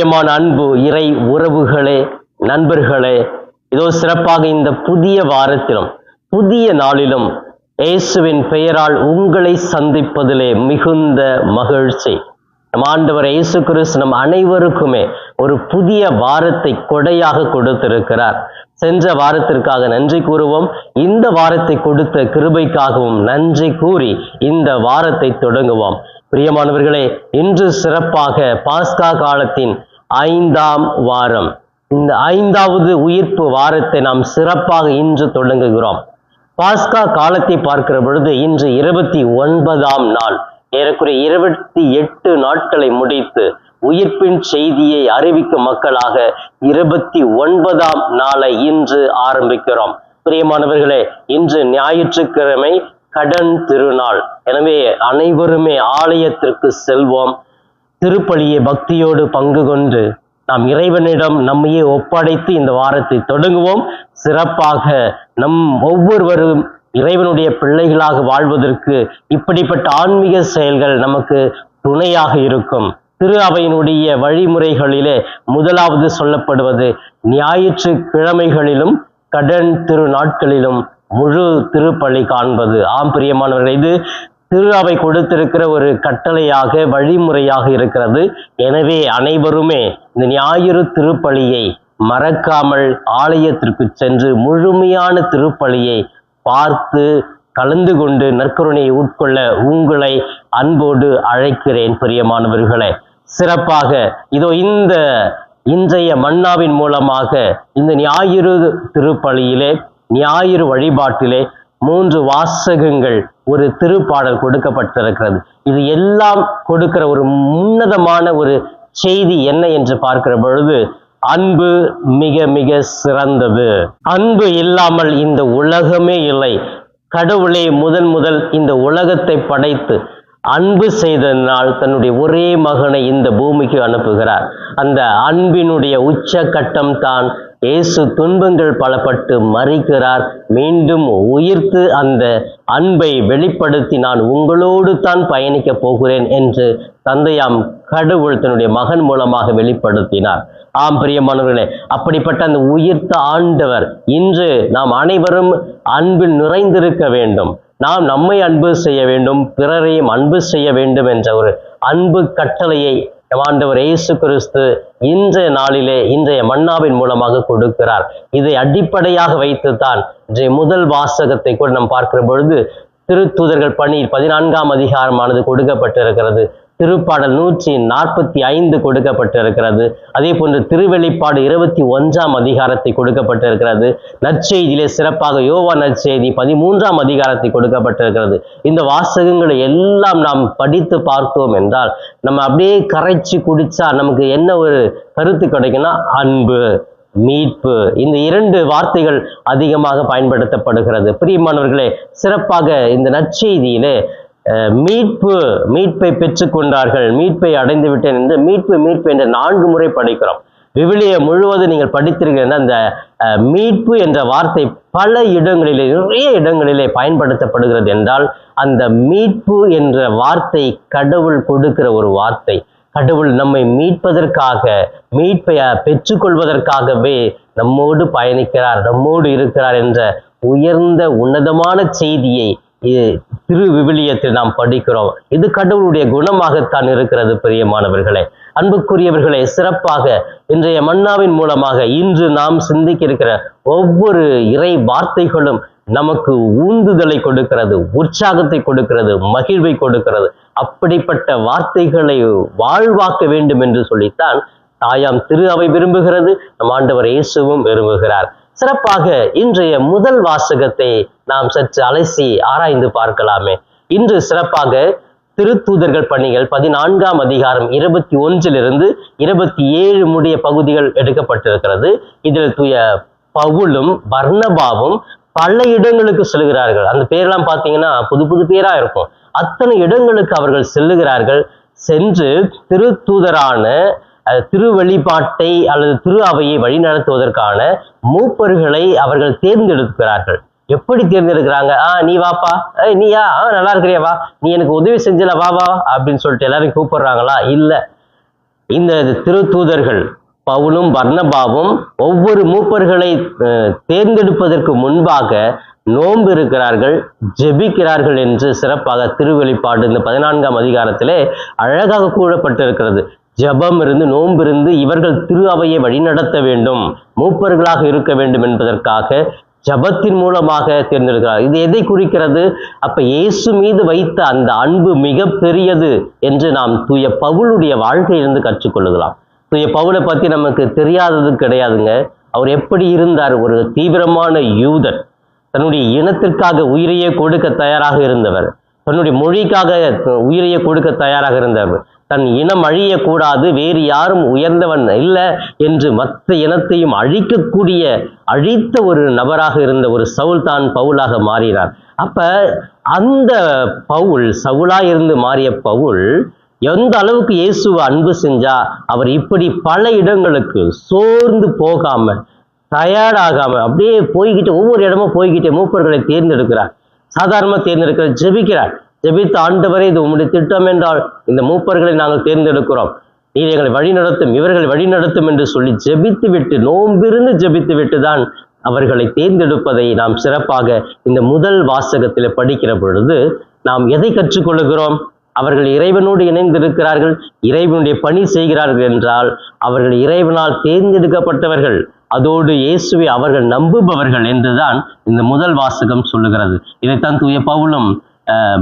பிரியமான அன்பு இறை உறவுகளே நண்பர்களே இதோ சிறப்பாக இந்த புதிய வாரத்திலும் புதிய நாளிலும் இயேசுவின் பெயரால் உங்களை சந்திப்பதிலே மிகுந்த மகிழ்ச்சி. நம் ஆண்டவர் இயேசு கிறிஸ்து நம் அனைவருக்குமே ஒரு புதிய வாரத்தை கொடையாக கொடுத்திருக்கிறார். சென்ற வாரத்திற்காக நன்றி கூறுவோம். இந்த வாரத்தை கொடுத்த கிருபைக்காகவும் நன்றி கூறி இந்த வாரத்தை தொடங்குவோம். பிரியமானவர்களே இன்று சிறப்பாக பாஸ்கா காலத்தின் ஐந்தாம் வாரம். இந்த ஐந்தாவது உயிர்ப்பு வாரத்தை நாம் சிறப்பாக இன்று தொடங்குகிறோம். பாஸ்கா காலத்தை பார்க்கிற பொழுது இன்று இருபத்தி ஒன்பதாம் நாள். ஏறக்குறைய இருபத்தி எட்டு நாட்களை முடித்து உயிர்ப்பின் செய்தியை அறிவிக்கும் மக்களாக இருபத்தி ஒன்பதாம் நாளை இன்று ஆரம்பிக்கிறோம். பிரியமானவர்களே இன்று ஞாயிற்றுக்கிழமை கடன் திருநாள். எனவே அனைவருமே ஆலயத்திற்கு செல்வோம். திருப்பலியை பக்தியோடு பங்கு கொண்டு நாம் இறைவனிடம் நம்மையே ஒப்படைத்து இந்த வாரத்தை தொடங்குவோம். சிறப்பாக நம் ஒவ்வொருவரும் இறைவனுடைய பிள்ளைகளாக வாழ்வதற்கு இப்படிப்பட்ட ஆன்மீக செயல்கள் நமக்கு துணையாக இருக்கும். திரு அவையினுடைய வழிமுறைகளிலே முதலாவது சொல்லப்படுவது ஞாயிற்று கிழமைகளிலும் கடன் திரு நாட்களிலும் முழு திருப்பலி காண்பது. ஆம் பிரியமானவர்கள் இது திரு அவை கொடுத்திருக்கிற ஒரு கட்டளையாக வழிமுறையாக இருக்கிறது. எனவே அனைவருமே இந்த ஞாயிறு திருப்பலியை மறக்காமல் ஆலயத்திற்கு சென்று முழுமையான திருப்பலியை பார்த்து கலந்து கொண்டு நற்கருணையை உட்கொள்ள உங்களை அன்போடு அழைக்கிறேன் பிரியமானவர்களே. சிறப்பாக இதோ இந்த இன்றைய மன்னாவின் மூலமாக இந்த ஞாயிறு திருப்பலியிலே ஞாயிறு வழிபாட்டிலே மூன்று வாசகங்கள் ஒரு திருப்பாடல் கொடுக்கப்பட்டிருக்கிறது. இது எல்லாம் கொடுக்கிற ஒரு உன்னதமான ஒரு செய்தி என்ன என்று பார்க்கிற பொழுது அன்பு மிக மிக சிறந்தது. அன்பு இல்லாமல் இந்த உலகமே இல்லை. கடவுளே முதன் முதல் இந்த உலகத்தை படைத்து அன்பு செய்ததனால் தன்னுடைய ஒரே மகனை இந்த பூமிக்கு அனுப்புகிறார். அந்த அன்பினுடைய உச்சக்கட்டம் தான் இயேசு துன்பங்கள் பலப்பட்டு மறிக்கிறார். மீண்டும் உயிர்த்து அந்த அன்பை வெளிப்படுத்தி நான் உங்களோடு தான் பயணிக்கப் போகிறேன் என்று தந்தையாம் கடவுள் தன்னுடைய மகன் மூலமாக வெளிப்படுத்தினார். ஆம் பிரியமானவர்களே அப்படிப்பட்ட அந்த உயிர்த்த ஆண்டவர் இன்று நாம் அனைவரும் அன்பில் நிறைந்திருக்க வேண்டும். நாம் நம்மை அன்பு செய்ய வேண்டும் பிறரையும் அன்பு செய்ய வேண்டும் என்ற ஒரு அன்பு கட்டளையை ஆண்டவர் இயேசு கிறிஸ்து இன்றைய நாளிலே இன்றைய மன்னாவின் மூலமாக கொடுக்கிறார். இதை அடிப்படையாக வைத்துத்தான் இன்றைய முதல் வாசகத்தை கூட நாம் பார்க்கிற பொழுது திருத்தூதர்கள் பணி பதினான்காம் அதிகாரமானது கொடுக்கப்பட்டிருக்கிறது. திருப்பாடல் நூற்றி நாற்பத்தி ஐந்து கொடுக்கப்பட்டிருக்கிறது. அதே போன்று திருவெளிப்பாடு இருபத்தி ஒன்றாம் அதிகாரத்தை கொடுக்கப்பட்டிருக்கிறது. நற்செய்தியிலே சிறப்பாக யோவா நற்செய்தி பதிமூன்றாம் அதிகாரத்தை கொடுக்கப்பட்டிருக்கிறது. இந்த வாசகங்களை எல்லாம் நாம் படித்து பார்த்தோம் என்றால் நம்ம அப்படியே கரைச்சி குடிச்சா நமக்கு என்ன ஒரு கருத்து கிடைக்குன்னா அன்பு மீட்பு. இந்த இரண்டு வார்த்தைகள் அதிகமாக பயன்படுத்தப்படுகிறது. பிரியமானவர்களே சிறப்பாக இந்த நற்செய்தியிலே மீட்பு மீட்பை பெற்றுக்கொண்டார்கள் மீட்பை அடைந்து விட்டேன் என்று மீட்பு மீட்பு என்ற நான்கு முறை படிக்கிறோம். விவிலிய முழுவதும் நீங்கள் படித்திருக்கிற அந்த மீட்பு என்ற வார்த்தை பல இடங்களிலே நிறைய இடங்களிலே பயன்படுத்தப்படுகிறது என்றால் அந்த மீட்பு என்ற வார்த்தை கடவுள் கொடுக்கிற ஒரு வார்த்தை. கடவுள் நம்மை மீட்பதற்காக மீட்பை பெற்றுக்கொள்வதற்காகவே நம்மோடு பயணிக்கிறார் நம்மோடு இருக்கிறார் என்ற உயர்ந்த உன்னதமான செய்தியை திரு விவிலியத்தில் நாம் படிக்கிறோம். இது கடவுளுடைய குணமாகத்தான் இருக்கிறது பிரியமானவர்களே. அன்புக்குரியவர்களே சிறப்பாக இன்றைய மன்னாவின் மூலமாக இன்று நாம் சிந்திக்க இருக்கிற ஒவ்வொரு இறை வார்த்தைகளும் நமக்கு ஊந்துதலை கொடுக்கிறது உற்சாகத்தை கொடுக்கிறது மகிழ்வை கொடுக்கிறது. அப்படிப்பட்ட வார்த்தைகளை வாழ்வாக்க வேண்டும் என்று சொல்லித்தான் தாயாம் திரு அவை விரும்புகிறது நம் ஆண்டவர் இயேசுவும் விரும்புகிறார். சிறப்பாக இன்றைய முதல் வாசகத்தை நாம் சற்று அலசி ஆராய்ந்து பார்க்கலாமே. இன்று சிறப்பாக திருத்தூதர்கள் பணிகள் பதினான்காம் அதிகாரம் இருபத்தி ஒன்றிலிருந்து இருபத்தி ஏழு முடிய பகுதிகள் எடுக்கப்பட்டிருக்கிறது. இதில் தூய பவுலும் பர்ணபாவும் பல இடங்களுக்கு செல்கிறார்கள். அந்த பேரெல்லாம் பார்த்தீங்கன்னா புது புது பேரா இருக்கும். அத்தனை இடங்களுக்கு அவர்கள் செல்லுகிறார்கள். சென்று திருத்தூதரான திருவெளிப்பாட்டை அல்லது திரு அவையை வழிநடத்துவதற்கான மூப்பர்களை அவர்கள் தேர்ந்தெடுக்கிறார்கள். எப்படி தேர்ந்தெடுக்கிறாங்க? ஆ நீ வாப்பா. ஏய் நீயா? ஆ நல்லா இருக்கிறியா? வா. நீ எனக்கு உதவி செஞ்சல வா வா. அப்படின்னு சொல்லிட்டு எல்லாரும் கூப்பிடுறாங்களா? இல்லை. இந்த திரு தூதர்கள் பவுலும் பர்ணபாவும் ஒவ்வொரு மூப்பர்களை தேர்ந்தெடுப்பதற்கு முன்பாக நோன்பு இருக்கிறார்கள் ஜெபிக்கிறார்கள் என்று சிறப்பாக திருவெளிப்பாடு இந்த பதினான்காம் அதிகாரத்திலே அழகாக கூறப்பட்டிருக்கிறது. ஜெபம் இருந்து நோன்பு இருந்து இவர்கள் திரு அவையை வழிநடத்த வேண்டும் மூப்பர்களாக இருக்க வேண்டும் என்பதற்காக ஜபத்தின் மூலமாக தேர்ந்தெடுக்கிறார். இது எதை குறிக்கிறது? அப்ப இயேசு மீது வைத்த அந்த அன்பு மிக பெரியது என்று நாம் தூய பவுளுடைய வாழ்க்கையிலிருந்து கற்றுக்கொள்ளலாம் தூய பவுலை பத்தி நமக்கு தெரியாதது கிடையாதுங்க. அவர் எப்படி இருந்தார்? ஒரு தீவிரமான யூதன் தன்னுடைய இனத்திற்காக உயிரையே கொடுக்க தயாராக இருந்தவர். தன்னுடைய மொழிக்காக உயிரையே கொடுக்க தயாராக இருந்தவர். தன் இனம் அழியக்கூடாது வேறு யாரும் உயர்ந்தவன் இல்லை என்று மற்ற இனத்தையும் அழிக்கக்கூடிய அழித்த ஒரு நபராக இருந்த ஒரு சவுல் தான் பவுலாக மாறினார். அப்ப அந்த பவுல் சவுலா இருந்து மாறிய பவுல் எந்த அளவுக்கு இயேசுவை அன்பு செஞ்சா அவர் இப்படி பல இடங்களுக்கு சோர்ந்து போகாம டயர்டாகாம அப்படியே போய்கிட்டு ஒவ்வொரு இடமும் போய்கிட்டே மூப்பர்களை தேர்ந்தெடுக்கிறார். சாதாரணமாக தேர்ந்தெடுக்கிறார் ஜெபிக்கிறார். ஜெபித்த ஆண்டவரை இது உங்களுடைய திட்டம் என்றால் இந்த மூப்பர்களை நாங்கள் தேர்ந்தெடுக்கிறோம். நீர் எங்களை வழிநடத்தும் இவர்களை வழிநடத்தும் என்று சொல்லி ஜெபித்து விட்டு நோம்பிருந்து ஜெபித்து விட்டு தான் அவர்களை தேர்ந்தெடுப்பதை நாம் சிறப்பாக இந்த முதல் வாசகத்தில் படிக்கிற பொழுது நாம் எதை கற்றுக்கொள்கிறோம் அவர்கள் இறைவனோடு இணைந்திருக்கிறார்கள் இறைவனுடைய பணி செய்கிறார்கள் என்றால் அவர்கள் இறைவனால் தேர்ந்தெடுக்கப்பட்டவர்கள். அதோடு இயேசுவை அவர்கள் நம்புபவர்கள் என்றுதான் இந்த முதல் வாசகம் சொல்லுகிறது. இதைத்தான் தூய பவுலும் அஹ்,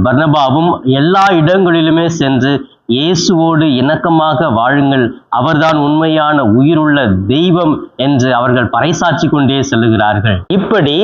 எல்லா இடங்களிலுமே சென்று இயேசுவோடு இணக்கமாக வாழுங்கள். அவர்தான் உண்மையான உயிருள்ள தெய்வம் என்று அவர்கள் பறைசாற்றி கொண்டே செல்லுகிறார்கள். இப்படி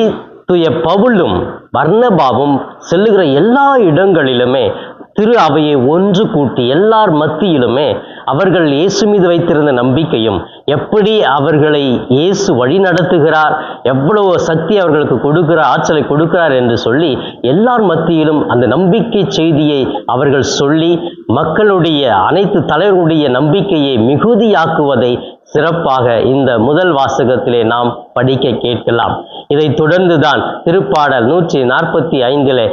தூய பவுலும் பர்னபாவும் செல்லுகிற எல்லா இடங்களிலுமே திரு அவையை ஒன்று கூட்டி எல்லார் மத்தியிலுமே அவர்கள் இயேசு மீது வைத்திருந்த நம்பிக்கையும் எப்படி அவர்களை இயேசு வழி நடத்துகிறார் எவ்வளவு சக்தி அவர்களுக்கு கொடுக்கிறார் ஆற்றலை கொடுக்கிறார் என்று சொல்லி எல்லார் மத்தியிலும் அந்த நம்பிக்கை செய்தியை அவர்கள் சொல்லி மக்களுடைய அனைத்து தலைவர்களுடைய நம்பிக்கையை மிகுதியாக்குவதை சிறப்பாக இந்த முதல் வாசகத்திலே நாம் படிக்க கேட்கலாம். இதை தொடர்ந்துதான் திருப்பாடல் நூற்றி நாற்பத்தி ஐந்தில்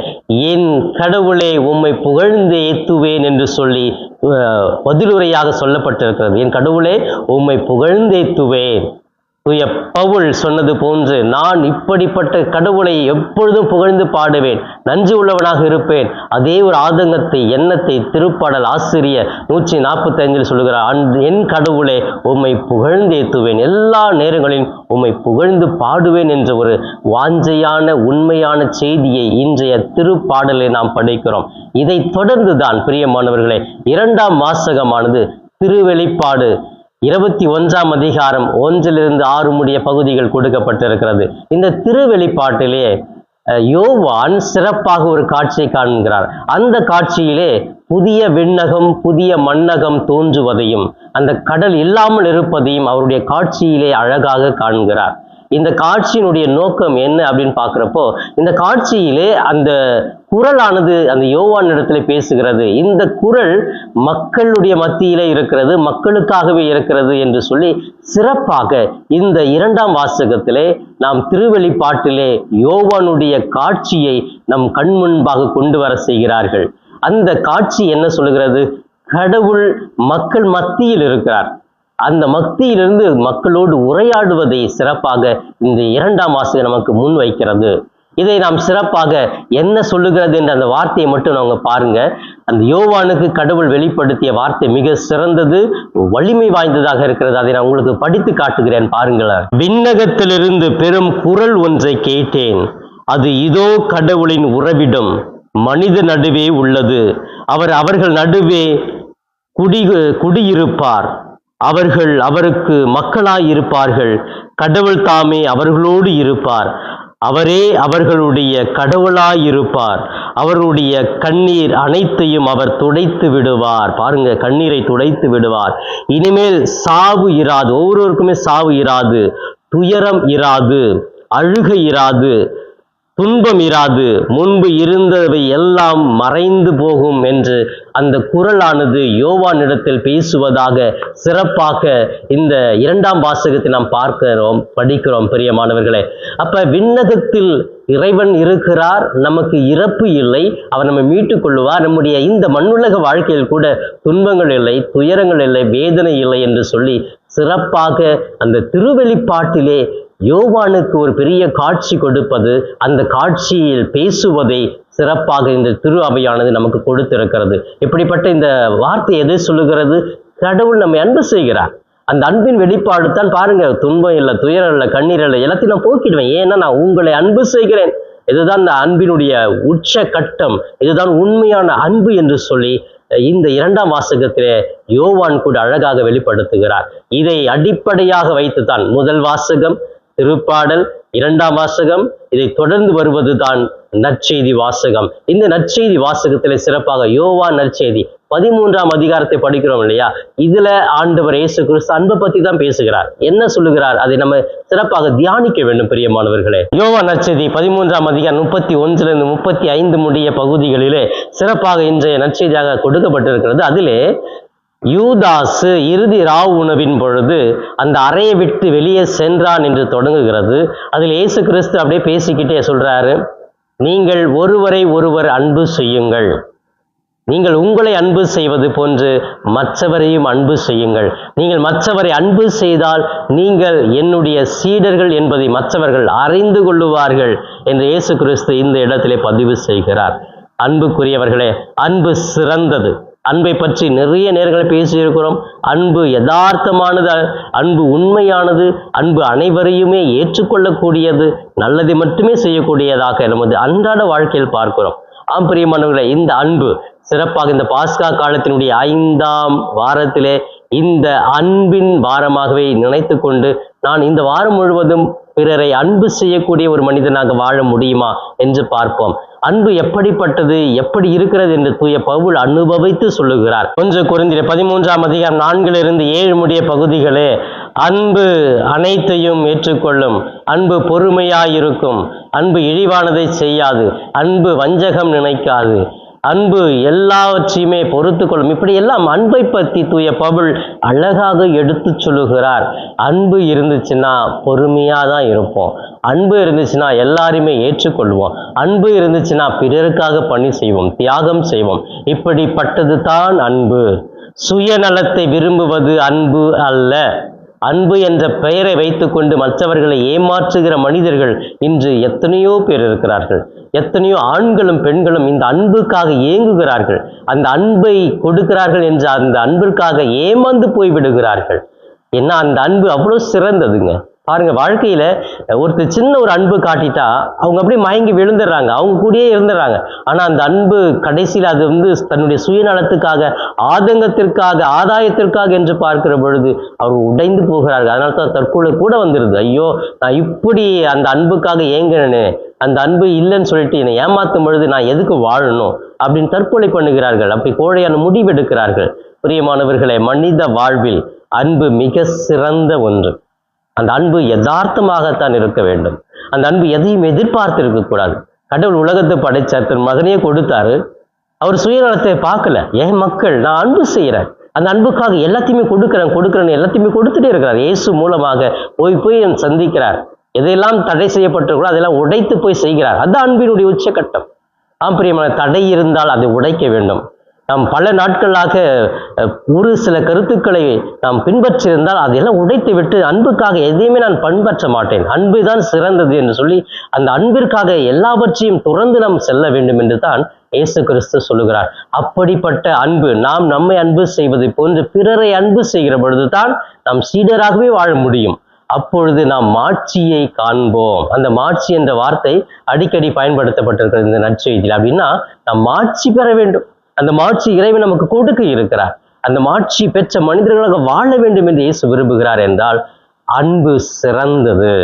என் கடவுளே உம்மை புகழ்ந்து ஏத்துவேன் என்று சொல்லி பதிலுரையாக சொல்லப்பட்டிருக்கிறது. என் கடவுளே உம்மை புகழ்ந்தேத்துவேன். தூய பவுல் சொன்னது போன்று நான் இப்படிப்பட்ட கடவுளை எப்பொழுதும் புகழ்ந்து பாடுவேன். நஞ்சு உள்ளவனாக இருப்பேன். அதே ஒரு ஆதங்கத்தை எண்ணத்தை திருப்பாடல் ஆசிரியர் நூற்றி நாற்பத்தி ஐந்தில் சொல்லுகிறார் "அன்- என் கடவுளே உம்மை புகழ்ந்தேத்துவேன் எல்லா நேரங்களிலும் உம்மை புகழ்ந்து பாடுவேன் என்ற ஒரு வாஞ்சையான உண்மையான செய்தியை இன்றைய திருப்பாடலை நாம் படிக்கிறோம். இதை தொடர்ந்துதான் பிரியமானவர்களே இரண்டாம் வாசகமானது திருவெளிப்பாடு இருபத்தி ஒன்றாம் அதிகாரம் ஒன்றிலிருந்து ஆறு முடிய பகுதிகள் கொடுக்கப்பட்டிருக்கிறது. இந்த திருவெளிப்பாட்டிலே யோவான் சிறப்பாக ஒரு காட்சியை காண்கிறார். அந்த காட்சியிலே புதிய விண்ணகம் புதிய மண்ணகம் தோன்றுவதையும் அந்த கடல் இல்லாமல் இருப்பதையும் அவருடைய காட்சியிலே அழகாக காண்கிறார். இந்த காட்சியினுடைய நோக்கம் என்ன அப்படின்னு பார்க்குறப்போ இந்த காட்சியிலே அந்த குரலானது அந்த யோவான் இடத்துல பேசுகிறது. இந்த குரல் மக்களுடைய மத்தியிலே இருக்கிறது மக்களுக்காகவே இருக்கிறது என்று சொல்லி சிறப்பாக இந்த இரண்டாம் வாசகத்திலே நாம் திருவெளிப்பாட்டிலே யோவானுடைய காட்சியை நம் கண் முன்பாக கொண்டு வர செய்கிறார்கள். அந்த காட்சி என்ன சொல்லுகிறது? கடவுள் மக்கள் மத்தியில் இருக்கிறார். அந்த மக்தியிலிருந்து மக்களோடு உரையாடுவதை சிறப்பாக இந்த இரண்டாம் வாசகம் நமக்கு முன் வைக்கிறது. இதை நாம் சிறப்பாக என்ன சொல்லுகிறது என்ற அந்த வார்த்தையை மட்டும் நாங்க பாருங்க. அந்த யோவானுக்கு கடவுள் வெளிப்படுத்திய வார்த்தை மிக சிறந்தது வலிமை வாய்ந்ததாக இருக்கிறது. அதை நான் உங்களுக்கு படித்து காட்டுகிறேன் பாருங்களேன். விண்ணகத்திலிருந்து பெரும் குரல் ஒன்றை கேட்டேன். அது இதோ கடவுளின் உறவிடம் மனித நடுவே உள்ளது. அவர் அவர்கள் நடுவே குடி குடியிருப்பார். அவர்கள் அவருக்கு மக்களாயிருப்பார்கள். கடவுள் தாமே அவர்களோடு இருப்பார். அவரே அவர்களுடைய கடவுளாயிருப்பார். அவருடைய கண்ணீர் அனைத்தையும் அவர் துடைத்து விடுவார். பாருங்க கண்ணீரை துடைத்து விடுவார். இனிமேல் சாவு இராது. ஒவ்வொருவருக்குமே சாவு இராது. துயரம் இராது. அழுகை இராது. துன்பம் இராது. முன்பு இருந்தவை எல்லாம் மறைந்து போகும் என்று அந்த குரலானது யோவானிடத்தில் பேசுவதாக சிறப்பாக இந்த இரண்டாம் வாசகத்தை நாம் பார்க்கிறோம் படிக்கிறோம் பிரியமானவர்களே. அப்ப விண்ணகத்தில் இறைவன் இருக்கிறார் நமக்கு இறப்பு இல்லை அவர் நம்மை மீட்டுக் கொள்ளுவார். நம்முடைய இந்த மண்ணுலக வாழ்க்கையில் கூட துன்பங்கள் இல்லை துயரங்கள் இல்லை வேதனை இல்லை என்று சொல்லி சிறப்பாக அந்த திருவெளிப்பாட்டிலே யோவானுக்கு ஒரு பெரிய காட்சி கொடுப்பது அந்த காட்சியில் பேசுவதை சிறப்பாக இந்த திரு அவையானது நமக்கு கொடுத்திருக்கிறது. இப்படிப்பட்ட இந்த வார்த்தை எதை சொல்லுகிறது? கடவுள் நம்மை அன்பு செய்கிறார். அந்த அன்பின் வெளிப்பாடு தான் பாருங்க துன்பம் இல்லை துயரம் இல்லை கண்ணீர் இல்லை எல்லாத்தையும் நான் போக்கிடுவேன். ஏன்னா நான் உங்களை அன்பு செய்கிறேன். இதுதான் இந்த அன்பினுடைய உச்ச கட்டம் இதுதான் உண்மையான அன்பு என்று சொல்லி இந்த இரண்டாம் வாசகத்திலே யோவான் கூட அழகாக வெளிப்படுத்துகிறார். இதை அடிப்படையாக வைத்துதான் முதல் வாசகம் திருப்பாடல் இரண்டாம் வாசகம். இதை தொடர்ந்து வருவதுதான் நற்செய்தி வாசகம். இந்த நற்செய்தி வாசகத்திலே சிறப்பாக யோவா நற்செய்தி பதிமூன்றாம் அதிகாரத்தை படிக்கிறோம் இல்லையா? இதுல ஆண்டவர் இயேசு கிறிஸ்து அன்பை பத்தி தான் பேசுகிறார். என்ன சொல்லுகிறார்? அதை நம்ம சிறப்பாக தியானிக்க வேண்டும் பிரியமானவர்களே. யோவா நற்செய்தி பதிமூன்றாம் அதிகாரம் முப்பத்தி ஒன்றுல இருந்து முப்பத்தி ஐந்து முடிய பகுதிகளிலே சிறப்பாக இன்றைய நற்செய்தியாக கொடுக்கப்பட்டிருக்கிறது. அதிலே யூதாசு இறுதி ராவ் உணவின் பொழுது அந்த அறையை விட்டு வெளியே சென்றான் என்று தொடங்குகிறது. அதில் இயேசு கிறிஸ்து அப்படியே பேசிக்கிட்டே சொல்றாரு நீங்கள் ஒருவரை ஒருவர் அன்பு செய்யுங்கள். நீங்கள் உங்களை அன்பு செய்வது போன்று மற்றவரையும் அன்பு செய்யுங்கள். நீங்கள் மற்றவரை அன்பு செய்தால் நீங்கள் என்னுடைய சீடர்கள் என்பதை மற்றவர்கள் அறிந்து கொள்ளுவார்கள் என்று இயேசு கிறிஸ்து இந்த இடத்திலே பதிவு செய்கிறார். அன்புக்குரியவர்களே அன்பு சிறந்தது. அன்பை பற்றி நிறைய நேரங்களை பேசியிருக்கிறோம். அன்பு யதார்த்தமானது அன்பு உண்மையானது அன்பு அனைவரையுமே ஏற்றுக்கொள்ளக்கூடியது நல்லதை மட்டுமே செய்யக்கூடியதாக நமது அன்றாட வாழ்க்கையில் பார்க்கிறோம். ஆம் பிரியமானவர்களை இந்த அன்பு சிறப்பாக இந்த பாஸ்கா காலத்தினுடைய ஐந்தாம் வாரத்திலே இந்த அன்பின் வாரமாகவே நினைத்து கொண்டு நான் இந்த வாரம் முழுவதும் பிறரை அன்பு செய்யக்கூடிய ஒரு மனிதனாக வாழ முடியுமா என்று பார்ப்போம். அன்பு எப்படிப்பட்டது எப்படி இருக்கிறது என்று தூய பவுல் அனுபவித்து சொல்லுகிறார். கொஞ்சம் குறைந்திர பதிமூன்றாம் அதிகாரம் நான்கிலிருந்து ஏழு முடிய பகுதிகளே அன்பு அனைத்தையும் ஏற்றுக்கொள்ளும் அன்பு பொறுமையாயிருக்கும் அன்பு இழிவானதை செய்யாது அன்பு வஞ்சகம் நினைக்காது. அன்பு எல்லாவற்றையுமே பொறுத்து கொள்ளும் இப்படி எல்லாம் அன்பை பற்றி தூய பவுல் அழகாக எடுத்து சொல்லுகிறார். அன்பு இருந்துச்சுன்னா பொறுமையாக தான் இருப்போம். அன்பு இருந்துச்சுன்னா எல்லாரையுமே ஏற்றுக்கொள்வோம். அன்பு இருந்துச்சுன்னா பிறருக்காக பணி செய்வோம் தியாகம் செய்வோம். இப்படிப்பட்டது தான் அன்பு. சுயநலத்தை விரும்புவது அன்பு அல்ல. அன்பு என்ற பெயரை வைத்துக்கொண்டு மற்றவர்களை ஏமாற்றுகிற மனிதர்கள் இன்று எத்தனையோ பேர் இருக்கிறார்கள். எத்தனையோ ஆண்களும் பெண்களும் இந்த அன்புக்காக ஏங்குகிறார்கள். அந்த அன்பை கொடுக்கிறார்கள் என்று அந்த அன்பிற்காக ஏமாந்து போய் விடுகிறார்கள். ஏன்னா அந்த அன்பு அவ்வளோ சிறந்ததுங்க. பாருங்க வாழ்க்கையில ஒருத்தர் சின்ன ஒரு அன்பு காட்டிட்டா அவங்க அப்படியே மயங்கி விழுந்துடுறாங்க. அவங்க கூடயே இருந்துடுறாங்க. ஆனா அந்த அன்பு கடைசியில் அது வந்து தன்னுடைய சுயநலத்துக்காக ஆதங்கத்திற்காக ஆதாயத்திற்காக என்று பார்க்கிற பொழுது அவர் உடைந்து போகிறார்கள். அதனால தான் தற்கொலை கூட வந்துடுது ஐயோ நான் இப்படி அந்த அன்புக்காக ஏங்கினேனே அந்த அன்பு இல்லைன்னு சொல்லிட்டு என்னை ஏமாத்தும் பொழுது நான் எதுக்கு வாழணும் அப்படின்னு தற்கொலை பண்ணுகிறார்கள். அப்படி கோழையான முடிவெடுக்கிறார்கள். பிரியமானவர்களே மனித வாழ்வில் அன்பு மிக சிறந்த ஒன்று. அந்த அன்பு யதார்த்தமாகத்தான் இருக்க வேண்டும். அந்த அன்பு எதையும் எதிர்பார்த்து இருக்கக்கூடாது கடவுள் உலகத்தை படைச்சார் தன் மகனையே கொடுத்தாரு. அவர் சுயநலத்தை பார்க்கல. என் மக்கள் நான் அன்பு செய்கிறேன். அந்த அன்புக்காக எல்லாத்தையுமே கொடுக்குறேன் கொடுக்குறேன் எல்லாத்தையுமே கொடுத்துட்டே இருக்கிறார். இயேசு மூலமாக போய் போய் என் சந்திக்கிறார். எதையெல்லாம் தடை செய்யப்பட்டிருக்கிறோ அதெல்லாம் உடைத்து போய் செய்கிறார். அது அன்பினுடைய உச்சக்கட்டம். ஆம் பிரியமான தடை இருந்தால் அதை உடைக்க வேண்டும். நாம் பல நாட்களாக ஒரு சில கருத்துக்களை நாம் பின்பற்றியிருந்தால் அதையெல்லாம் உடைத்து விட்டு அன்புக்காக எதையுமே நான் பின்பற்ற மாட்டேன். அன்பு தான் சிறந்தது என்று சொல்லி அந்த அன்பிற்காக எல்லாவற்றையும் துறந்து நாம் செல்ல வேண்டும் என்று தான் இயேசு கிறிஸ்து சொல்லுகிறார். அப்படிப்பட்ட அன்பு நாம் நம்மை அன்பு செய்வதை போன்று பிறரை அன்பு செய்கிற பொழுதுதான் நாம் சீடராகவே வாழ முடியும். அப்பொழுது நாம் மாட்சியை காண்போம். அந்த மாட்சி என்ற வார்த்தை அடிக்கடி பயன்படுத்தப்பட்டிருக்கிறது இந்த நற்செய்தியில். அப்படின்னா நாம் மாட்சி பெற வேண்டும். அந்த மாட்சி இறைவன் நமக்கு கொடுக்க இருக்கிறார். அந்த மாட்சி பெற்ற மனிதர்களாக வாழ வேண்டும் என்று இயேசு விரும்புகிறார் என்றால் அன்பு சிறந்தது.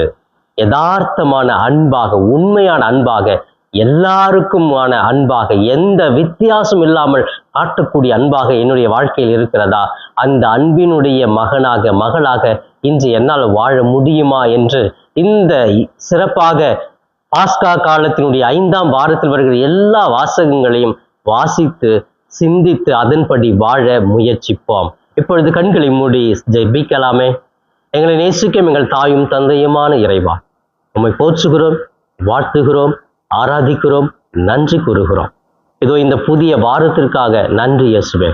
யதார்த்தமான அன்பாக உண்மையான அன்பாக எல்லாருக்குமான அன்பாக எந்த வித்தியாசம் இல்லாமல் காட்டக்கூடிய அன்பாக என்னுடைய வாழ்க்கையில் இருக்கிறதா? அந்த அன்பினுடைய மகனாக மகளாக இன்று என்னால் வாழ முடியுமா என்று இந்த சிறப்பாக பாஸ்கா காலத்தினுடைய ஐந்தாம் வாரத்தில் வருகிற எல்லா வாசகங்களையும் வாசித்து சிந்தித்து அதன்படி வாழ முயற்சிப்போம். இப்பொழுது கண்களை மூடி ஜெபிக்கலாமே. எங்களை நேசிக்கும் எங்கள் தாயும் தந்தையுமான இறைவா நம்மை போற்றுகிறோம் வாழ்த்துகிறோம் ஆராதிக்கிறோம் நன்றி கூறுகிறோம். இதோ இந்த புதிய வாரத்திற்காக நன்றி இயேசுவே.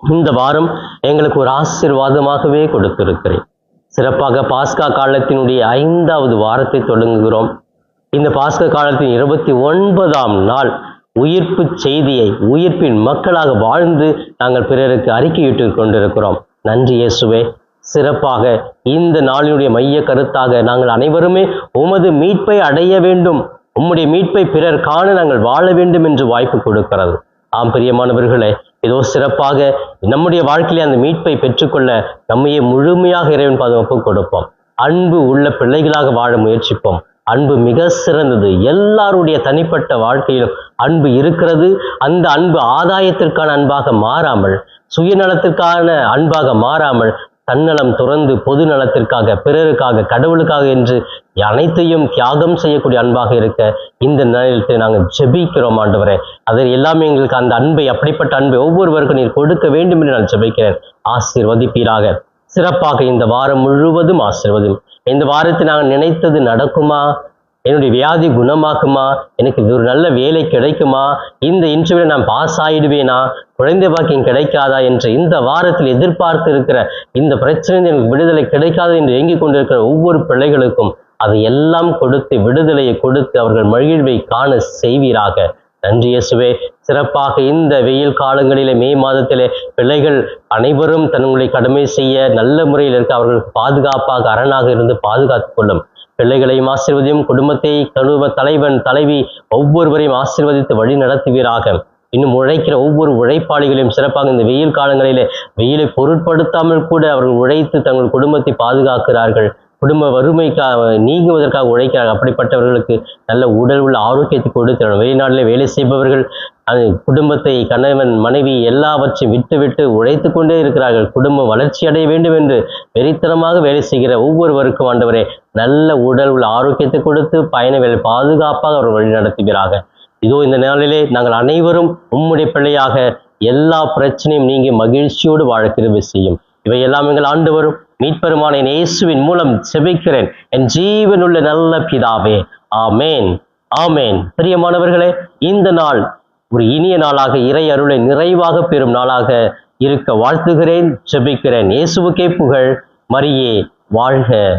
இந்த வாரம் எங்களுக்கு ஒரு ஆசீர்வாதமாகவே கொடுத்திருக்கிறேன். சிறப்பாக பாஸ்கா காலத்தினுடைய ஐந்தாவது வாரத்தை தொடங்குகிறோம். இந்த பாஸ்கா காலத்தின் இருபத்தி ஒன்பதாம் நாள் உயிர்ப்பு செய்தியை உயிர்ப்பின் மக்களாக வாழ்ந்து நாங்கள் பிறருக்கு அறிக்கையிட்டு கொண்டிருக்கிறோம். நன்றி இயேசுவே. சிறப்பாக இந்த நாளினுடைய மைய கருத்தாக நாங்கள் அனைவருமே உமது மீட்பை அடைய வேண்டும். உம்முடைய மீட்பை பிறர் காண நாங்கள் வாழ வேண்டும் என்று வாய்ப்பு கொடுக்கிறது. ஆம் பிரியமானவர்களே ஏதோ சிறப்பாக நம்முடைய வாழ்க்கையிலே அந்த மீட்பை பெற்றுக்கொள்ள நம்மையே முழுமையாக இறைவன் பாதுகாப்பு கொடுப்போம். அன்பு உள்ள பிள்ளைகளாக வாழ முயற்சிப்போம். அன்பு மிக சிறந்தது. எல்லாருடைய தனிப்பட்ட வாழ்க்கையிலும் அன்பு இருக்கிறது. அந்த அன்பு ஆதாயத்திற்கான அன்பாக மாறாமல் சுயநலத்திற்கான அன்பாக மாறாமல் தன்னலம் துறந்து பொது நலத்திற்காக பிறருக்காக கடவுளுக்காக என்று அனைத்தையும் தியாகம் செய்யக்கூடிய அன்பாக இருக்க இந்த நிலையத்தை நாங்கள் ஜெபிக்கிறோம் ஆண்டவரே. அதை எல்லாமே எங்களுக்கு அந்த அன்பை அப்படிப்பட்ட அன்பை ஒவ்வொருவருக்கும் நீர் கொடுக்க வேண்டும் என்று நான் ஜெபிக்கிறேன். ஆசீர்வதிப்பீராக. சிறப்பாக இந்த வாரம் முழுவதும் ஆசீர்வதும் இந்த வாரத்தை நாங்கள் நினைத்தது நடக்குமா? என்னுடைய வியாதி குணமாக்குமா? எனக்கு ஒரு நல்ல வேலை கிடைக்குமா? இந்த இன்டர்வியூல நான் பாஸ் ஆகிடுவேனா குழந்தை பாக்கியம் கிடைக்காதா? என்று இந்த வாரத்தில் எதிர்பார்த்து இருக்கிற இந்த பிரச்சனை எனக்கு விடுதலை கிடைக்காது என்று இயங்கிக் கொண்டிருக்கிற ஒவ்வொரு பிள்ளைகளுக்கும் அதை எல்லாம் கொடுத்து விடுதலையை கொடுத்து அவர்கள் மகிழ்வை காண செய்வீராக. நன்றி இயேசுவே. சிறப்பாக இந்த வெயில் காலங்களிலே மே மாதத்திலே பிள்ளைகள் அனைவரும் தன்னுடைய கடமை செய்ய நல்ல முறையில் இருக்க அவர்கள் பாதுகாப்பாக அரணாக இருந்து பாதுகாத்துக் கொள்ளும். பிள்ளைகளையும் ஆசிர்வதியும் குடும்பத்தை கழுவ தலைவன் தலைவி ஒவ்வொருவரையும் ஆசீர்வதித்து வழி நடத்துவீராக. இன்னும் உழைக்கிற ஒவ்வொரு உழைப்பாளிகளையும் சிறப்பாக இந்த வெயில் காலங்களிலே வெயிலை பொருட்படுத்தாமல் கூட அவர்கள் உழைத்து தங்கள் குடும்பத்தை பாதுகாக்கிறார்கள். குடும்ப வறுமைக்காக நீங்குவதற்காக உழைக்கிறாங்க அப்படிப்பட்டவர்களுக்கு நல்ல உடல் உள்ள ஆரோக்கியத்தை கொடுத்து வெளிநாட்டில் வேலை செய்பவர்கள் அது குடும்பத்தை கணவன் மனைவி எல்லாவற்றையும் விட்டுவிட்டு உழைத்து கொண்டே இருக்கிறார்கள். குடும்பம் வளர்ச்சி அடைய வேண்டும் என்று வெறித்தனமாக வேலை செய்கிற ஒவ்வொருவருக்கும் ஆண்டவரே நல்ல உடல் உள்ள ஆரோக்கியத்தை கொடுத்து பயணங்களை பாதுகாப்பாக அவர் வழி நடத்துகிறார்கள். இதோ இந்த நாளிலே நாங்கள் அனைவரும் உம்முடைய பிள்ளையாக எல்லா பிரச்சனையும் நீங்கி மகிழ்ச்சியோடு வாழ கிருபை செய்யும். இவையெல்லாம் எங்கள் ஆண்டு வரும் என் இயேசுவின் மூலம் செபிக்கிறேன். என் ஜீவனுள்ள நல்ல பிதாவே. ஆமேன். ஆமேன். பிரியமானவர்களே இந்த நாள் ஒரு இனிய நாளாக இறை அருளை நிறைவாக பெறும் நாளாக இருக்க வாழ்த்துகிறேன் செபிக்கிறேன். இயேசுவுக்கே புகழ். மரியே வாழ்க.